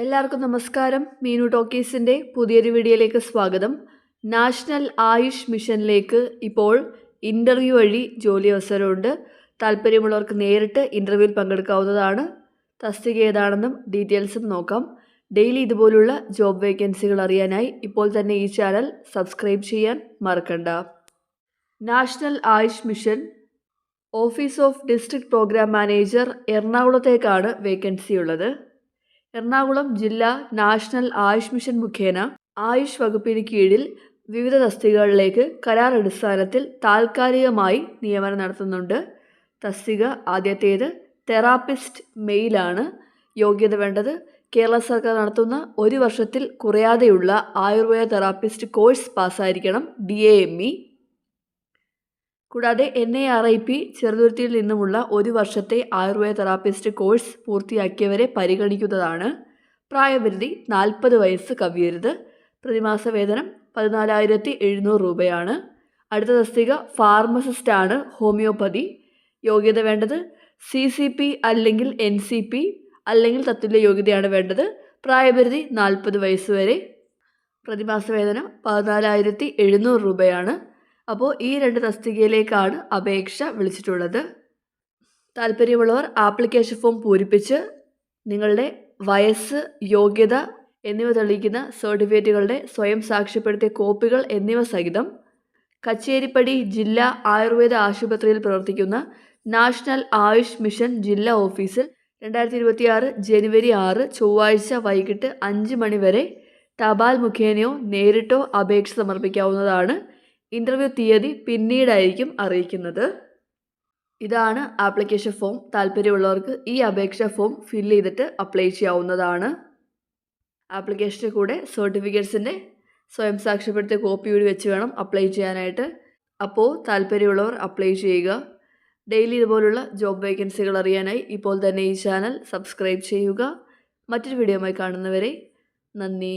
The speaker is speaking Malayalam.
എല്ലാവർക്കും നമസ്കാരം. മീനു ടോക്കീസിന്റെ പുതിയൊരു വീഡിയോയിലേക്ക് സ്വാഗതം. നാഷണൽ ആയുഷ് മിഷനിലേക്ക് ഇപ്പോൾ ഇന്റർവ്യൂ വഴി ജോലി അവസരമുണ്ട്. താല്പര്യമുള്ളവർക്ക് നേരിട്ട് ഇന്റർവ്യൂവിൽ പങ്കെടുക്കാവുന്നതാണ്. തസ്തിക ഏതാണെന്നും ഡീറ്റെയിൽസും നോക്കാം. ഡെയിലി ഇതുപോലുള്ള ജോബ് വേക്കൻസികൾ അറിയാനായി ഇപ്പോൾ തന്നെ ഈ ചാനൽ സബ്സ്ക്രൈബ് ചെയ്യാൻ മറക്കണ്ട. National AYUSH mission office of district programme manager എറണാകുളത്തേക്കാണ് vacancy ഉള്ളത്. എറണാകുളം ജില്ലാ നാഷണൽ ആയുഷ് മിഷൻ മുഖേന ആയുഷ് വകുപ്പിന് കീഴിൽ വിവിധ തസ്തികകളിലേക്ക് കരാർ അടിസ്ഥാനത്തിൽ താൽക്കാലികമായി നിയമനം നടത്തുന്നുണ്ട്. തസ്തിക ആദ്യത്തേത് തെറാപ്പിസ്റ്റ് മെയിലാണ് യോഗ്യത വേണ്ടത്. കേരള സർക്കാർ നടത്തുന്ന ഒരു വർഷത്തിൽ കുറയാതെയുള്ള ആയുർവേദ തെറാപ്പിസ്റ്റ് കോഴ്സ് പാസ്സായിരിക്കണം ഡി എ എം ഇ. കൂടാതെ N A R I P ചെറുതുരുത്തിയിൽ നിന്നുമുള്ള ഒരു വർഷത്തെ ആയുർവേദ തെറാപ്പിസ്റ്റ് കോഴ്സ് പൂർത്തിയാക്കിയവരെ പരിഗണിക്കുന്നതാണ്. പ്രായപരിധി നാൽപ്പത് വയസ്സ് കവിയരുത്. പ്രതിമാസ വേതനം പതിനാലായിരത്തി എഴുന്നൂറ് രൂപയാണ്. അടുത്ത തസ്തിക ഫാർമസിസ്റ്റാണ് ഹോമിയോപ്പതി. യോഗ്യത വേണ്ടത് സി സി പി അല്ലെങ്കിൽ എൻ സി പി അല്ലെങ്കിൽ തത്തുല്യ യോഗ്യതയാണ് വേണ്ടത്. പ്രായപരിധി നാൽപ്പത് വയസ്സ് വരെ. പ്രതിമാസ വേതനം പതിനാലായിരത്തി എഴുന്നൂറ് രൂപയാണ്. അപ്പോൾ ഈ രണ്ട് തസ്തികയിലേക്കാണ് അപേക്ഷ വിളിച്ചിട്ടുള്ളത്. താല്പര്യമുള്ളവർ ആപ്ലിക്കേഷൻ ഫോം പൂരിപ്പിച്ച് നിങ്ങളുടെ വയസ്സ് യോഗ്യത എന്നിവ തെളിയിക്കുന്ന സർട്ടിഫിക്കറ്റുകളുടെ സ്വയം സാക്ഷ്യപ്പെടുത്തിയ കോപ്പികൾ എന്നിവ സഹിതം കച്ചേരിപ്പടി ജില്ലാ ആയുർവേദ ആശുപത്രിയിൽ പ്രവർത്തിക്കുന്ന നാഷണൽ ആയുഷ് മിഷൻ ജില്ലാ ഓഫീസിൽ രണ്ടായിരത്തി ഇരുപത്തിയാറ് ജനുവരി ആറ് ചൊവ്വാഴ്ച വൈകിട്ട് അഞ്ച് മണി വരെ തപാൽ മുഖേനയോ നേരിട്ടോ അപേക്ഷ സമർപ്പിക്കാവുന്നതാണ്. ഇന്റർവ്യൂ തീയതി പിന്നീടായിരിക്കും അറിയിക്കുന്നത്. ഇതാണ് ആപ്ലിക്കേഷൻ ഫോം താല്പര്യമുള്ളവർക്ക് ഈ അപേക്ഷ ഫോം ഫില്ല് ചെയ്തിട്ട് അപ്ലൈ ചെയ്യാവുന്നതാണ്. ആപ്ലിക്കേഷന്റെ കൂടെ സർട്ടിഫിക്കറ്റ്സിന്റെ സ്വയം സാക്ഷ്യപ്പെടുത്തിയ കോപ്പി കൂടി വെച്ച് വേണം അപ്ലൈ ചെയ്യാനായിട്ട്. അപ്പോൾ താല്പര്യമുള്ളവർ അപ്ലൈ ചെയ്യുക. ഡെയിലി ഇതുപോലുള്ള ജോബ് വേക്കൻസികൾ അറിയാനായി ഇപ്പോൾ തന്നെ ഈ ചാനൽ സബ്സ്ക്രൈബ് ചെയ്യുക. മറ്റൊരു വീഡിയോയുമായി കാണുന്നവരെ നന്ദി.